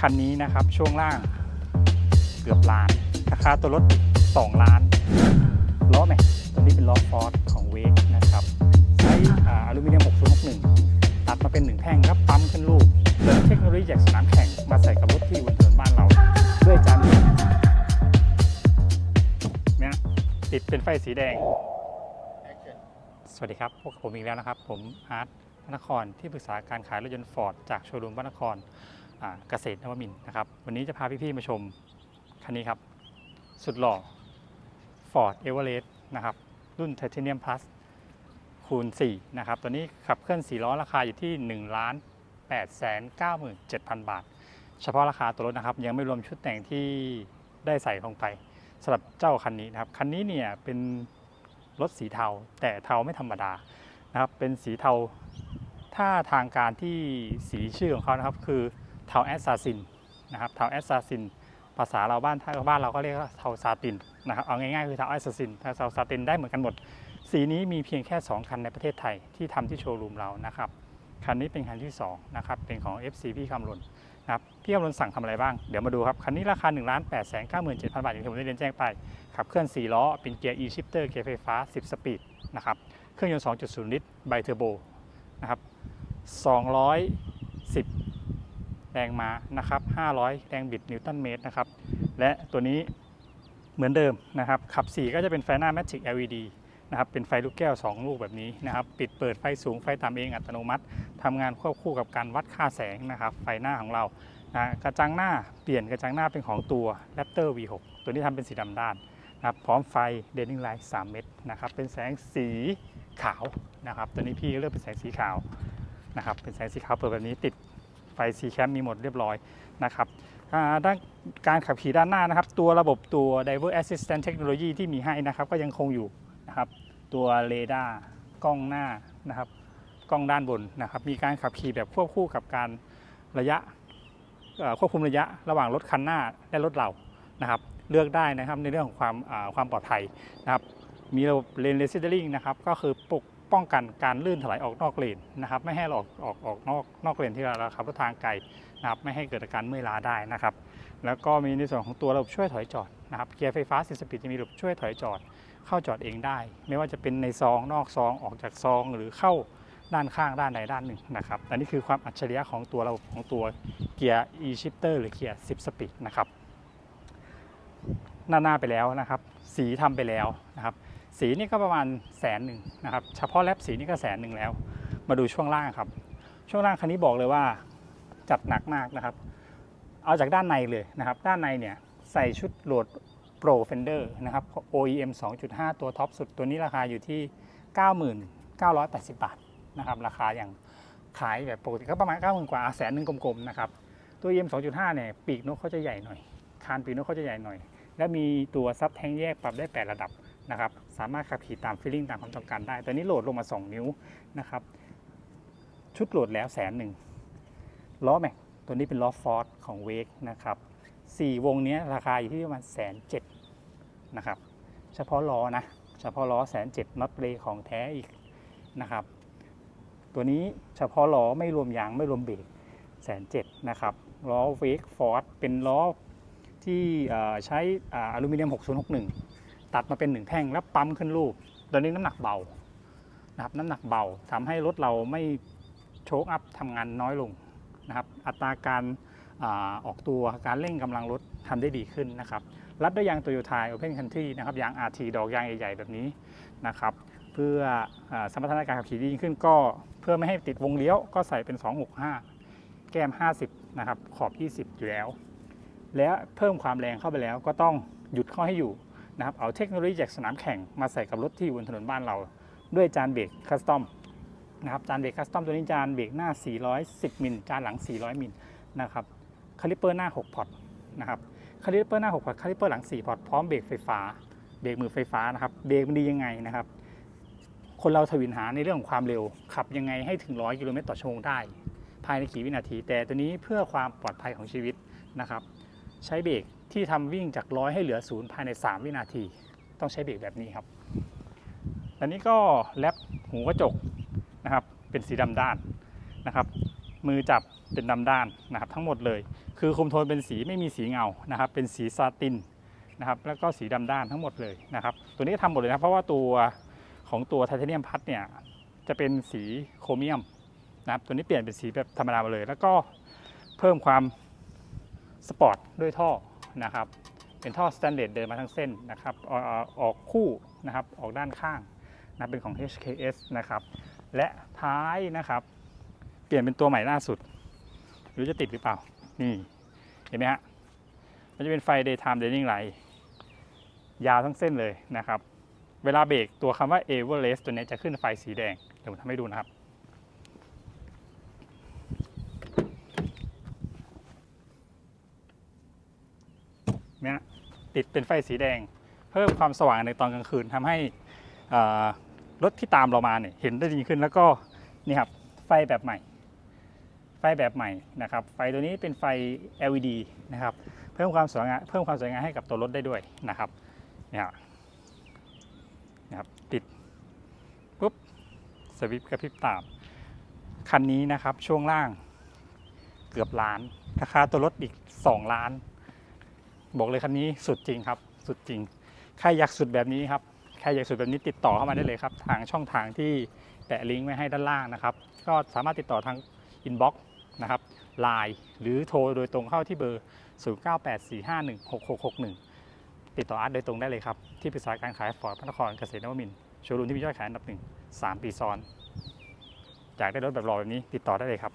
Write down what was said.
คันนี้นะครับช่วงล่างเกือบล้าน ราคาตัวรถ 2 ล้านล้อแม็กตัวนี้เป็นล้อฟอร์ดของเวกนะครับใช้อ่าอลูมิเนียม 6061 ตัดมาเป็นหนึ่งแท่งครับปั๊มขึ้นลูกเติมเทคโนโลยีจากสนามแข่งมาใส่กับรถที่บนถนนบ้านเรา ด้วยจานเดียวเนี่ยติดเป็นไฟสีแดง สวัสดีครับ พวกบผมอีกแล้วนะครับ ผมอาร์ตพระนครที่ปรึกษาการขายรถยนต์ฟอร์ดจากโชว์รูมพระนครอ่า เกษตรนวมินนะครับ วันนี้จะพาพี่ๆมาชมคันนี้ครับ สุดหล่อ Ford Everest นะครับ รุ่น Titanium Plus คูณ 4 นะครับ ตัวนี้ขับเคลื่อน 4 ล้อราคาอยู่ที่ 1 ล้าน8 9 7 0 0 บาท เฉพาะราคาตัวรถนะครับ ยังไม่รวมชุดแต่งที่ได้ใส่ลงไปสำหรับเจ้าคันนี้นะครับ คันนี้เนี่ยเป็นรถสีเทา แต่เทาไม่ธรรมดานะครับ เป็นสีเทาถ้าทางการที่สีชื่อของเขานะครับคือ เทาแอสซาซินนะครับเทาแอสซาซินภาษาเราบ้านถ้าบ้านเราก็เรียกว่าเทาซาตินนะครับเอาง่ายๆคือเทาแอสซาซินเทาซาตินได้เหมือนกันหมด สีนี้มีเพียงแค่ 2 คันในประเทศไทยที่ทำที่โชว์รูมเรานะครับคันนี้เป็นคันที่2นะครับเป็นของ FC พี่คำลนนะครับพี่คำลนสั่งทำอะไรบ้างเดี๋ยวมาดูครับคันนี้ราคา1 8 9 7 0 0 0บาทอย่างที่ผมได้เรียนแจ้งไปขับเคลื่อน 4 ล้อ เป็นเกียร์ e-shifter เกียร์ไฟฟ้า 10 สปีดนะครับเครื่องยนต์ 2.0 ลิตรไบเทอร์โบนะครับ210 แรงม้านะครับ 500 แรงบิดนิวตันเมตรนะครับ และตัวนี้เหมือนเดิมนะครับ ขับ 4 ก็จะเป็นไฟหน้า Magic LED นะครับ เป็นไฟลูกแก้ว 2 ลูกแบบนี้นะครับ ปิดเปิดไฟสูงไฟต่ำเองอัตโนมัติทำงานควบคู่กับการวัดค่าแสงนะครับ ไฟหน้าของเรานะกระจังหน้าเปลี่ยนกระจังหน้าเป็นของตัว Raptor V6 ตัวนี้ทำเป็นสีดำด้านนะครับ พร้อมไฟเดน i ิ g ไลท์3เม็ดนะครับ เป็นแสงสีขาวนะครับ ตัวนี้พี่เลือกเป็นแสงสีขาวนะครับ เป็นแสงสีขาวเปิดแบบนี้ติด ไฟสีแคมมีหมดเรียบร้อยนะครับด้านการขับขี่ด้านหน้านะครับ ตัวระบบตัว Driver Assistant Technology ที่มีให้นะครับ ก็ยังคงอยู่นะครับ ตัวเรดาร์กล้องหน้านะครับ กล้องด้านบนนะครับ มีการขับขี่แบบควบคู่กับการระยะควบคุมระยะระหว่างรถคันหน้าและรถเรานะครับ เลือกได้นะครับในเรื่องของความความปลอดภัยนะครับ มีระบบเลนเลสเดอร์ลิงนะครับ ก็คือปก ป้องกันการลื่นถลายออกนอกเลนนะครับไม่ให้เราออกออกออกนอกนอกเลนที่เราขับรถทางไกลนะครับไม่ให้เกิดอาการเมื่อยล้าได้นะครับแล้วก็มีในส่วนของตัวระบบช่วยถอยจอดนะครับเกียร์ไฟฟ้า10สปีดจะมีระบบช่วยถอยจอด เข้าจอดเองได้ ไม่ว่าจะเป็นในซองนอกซองออกจากซองหรือเข้าด้านข้างด้านใดด้านหนึ่งนะครับอันนี้คือความอัจฉริยะของตัวระบบของตัวเกียร์ e-shifter หรือเกียร์10สปีดนะครับหน้าหน้าไปแล้วนะครับ สีทำไปแล้วนะครับ สีนี่ก็ประมาณแสนหนึ่งนะครับ เฉพาะแลบสีนี่ก็แสนหนึ่งแล้ว มาดูช่วงล่างครับ ช่วงล่างคันนี้บอกเลยว่าจัดหนักมากนะครับ เอาจากด้านในเลยนะครับ ด้านในเนี่ยใส่ชุดโหลด Pro Fender นะครับ OEM 2.5 ตัวท็อปสุดตัวนี้ราคาอยู่ที่ 9980 บาทนะครับ ราคาอย่างขายแบบปกติก็ประมาณ 9,000 กว่าแสนหนึ่งกลมๆนะครับ ตัว EM 2.5 เนี่ยปีกนกเขาจะใหญ่หน่อย คานปีกนกเขาจะใหญ่หน่อย และมีตัวซับแทงแยกปรับได้ 8 ระดับ นะครับสามารถขับขี่ตามฟีลลิ่งตามความต้องการได้ ตัวนี้โหลดลงมา 2 นิ้วนะครับชุดโหลดแล้วแสนหนึ่งล้อแม็กตัวนี้เป็นล้อฟอร์ดของเวกนะครับสี่วงนี้ราคาอยู่ที่ประมาณแสนเจ็ดนะครับเฉพาะล้อนะเฉพาะล้อแสนเจ็ดน็อตเบรของแท้อีกนะครับตัวนี้เฉพาะล้อไม่รวมยางไม่รวมเบรกแสนเจ็ดนะครับล้อเวกฟอร์ดเป็นล้อที่ใช้อ่าอลูมิเนียม 6061 ตัดมาเป็นหนึ่งแท่งแล้วปั๊มขึ้นรูปตัวนี้น้ำหนักเบานะครับน้ำหนักเบาทำให้รถเราไม่โชคอัพทำงานน้อยลงนะครับ อัตราการอาออกตัวการเร่งกำลังรถทำได้ดีขึ้นนะครับรัดด้วยยางโตโยต้าโอเพนคันทรีนะครับยาง RT ดอกยางใหญ่ๆแบบนี้นะครับเพื่ออสมรรถนะการขับขี่ดีขึ้นก็เพื่อไม่ให้ติดวงเลี้ยวก็ใส่เป็น 265 แก้ม 50 นะครับ ขอบ 20 อยู่แล้ว และเพิ่มความแรงเข้าไปแล้วก็ต้องหยุดเข้าให้อยู่ นะครับเอาเทคโนโลยีจากสนามแข่งมาใส่กับรถที่อยู่บนถนนบ้านเรา ด้วยจานเบรกคัสตอมนะครับจานเบรกคัสตอมตัวนี้จานเบรกหน้า 410 มิลจานหลัง 400 มิลนะครับคาลิเปอร์หน้า 6 พอร์ตนะครับคาลิเปอร์หน้า 6 พอร์ตคาลิเปอร์หลัง 4 พอร์ตพร้อมเบรกไฟฟ้าเบรกมือไฟฟ้านะครับเบรกมันดียังไงนะครับ คนเราทวินหาในเรื่องของความเร็ว ขับยังไงให้ถึง 100 กิโลเมตรต่อชั่วโมงได้ ภายในกี่วินาที แต่ตัวนี้เพื่อความปลอดภัยของชีวิตนะครับ ใช้เบรก ที่ทำวิ่งจากร้อยให้เหลือศูนย์ภายใน 3 วินาที ต้องใช้เบรกแบบนี้ครับ อันนี้ก็แลปหูกระจกนะครับ เป็นสีดำด้านนะครับ มือจับเป็นดำด้านนะครับ ทั้งหมดเลย คือคุมโทนเป็นสีไม่มีสีเงานะครับ เป็นสีซาตินนะครับ แล้วก็สีดำด้านทั้งหมดเลยนะครับ ตัวนี้ทำหมดเลยนะเพราะว่าตัวของตัวไทเทเนียมพัดเนี่ยจะเป็นสีโครเมียมนะครับตัวนี้เปลี่ยนเป็นสีแบบธรรมดามาเลย แล้วก็เพิ่มความสปอร์ตด้วยท่อ นะครับเป็นท่อสแตนเลสเดินมาทั้งเส้นนะครับออกออกคู่นะครับออกด้านข้างนะเป็นของ HKS นะครับและท้ายนะครับเปลี่ยนเป็นตัวใหม่ล่าสุดหรือจะติดหรือเปล่านี่เห็นไหมฮะมันจะเป็นไฟ daytime running light ยาวทั้งเส้นเลยนะครับ เวลาเบรกตัวคำว่า Everest ตัวนี้จะขึ้นไฟสีแดง เดี๋ยวผมทำให้ดูนะครับ เนี่ยติดเป็นไฟสีแดง เพิ่มความสว่างในตอนกลางคืนทำให้รถที่ตามเรามาเนี่ยเห็นได้ดีขึ้นแล้วก็นี่ครับไฟแบบใหม่ ไฟแบบใหม่นะครับ ไฟตัวนี้เป็นไฟ LED นะครับเพิ่มความสวยงามเพิ่มความสวยงามให้กับตัวรถได้ด้วยนะครับเนี่ยนะครับติดปุ๊บสวิตช์กระพริบตามคันนี้นะครับช่วงล่างเกือบล้านราคาตัวรถอีก 2 ล้าน บอกเลยคันนี้สุดจริงครับ สุดจริง ใครอยากสุดแบบนี้ครับ ใครอยากสุดแบบนี้ติดต่อเข้ามาได้เลยครับ ทางช่องทางที่แปะลิงก์ไว้ให้ด้านล่างนะครับ ก็สามารถติดต่อทางอินบ็อกซ์นะครับไลน์หรือโทรโดยตรงเข้าที่เบอร์ 0984516661 ติดต่ออาร์ตโดยตรงได้เลยครับ ที่ปรึกษาการขายฟอร์ดพระนครเกษตรนวมินทร์โชว์รูมที่มียอดขายอันดับหนึ่งสปีซ้อน อยากได้รถแบบหล่อแบบนี้ติดต่อได้เลยครับ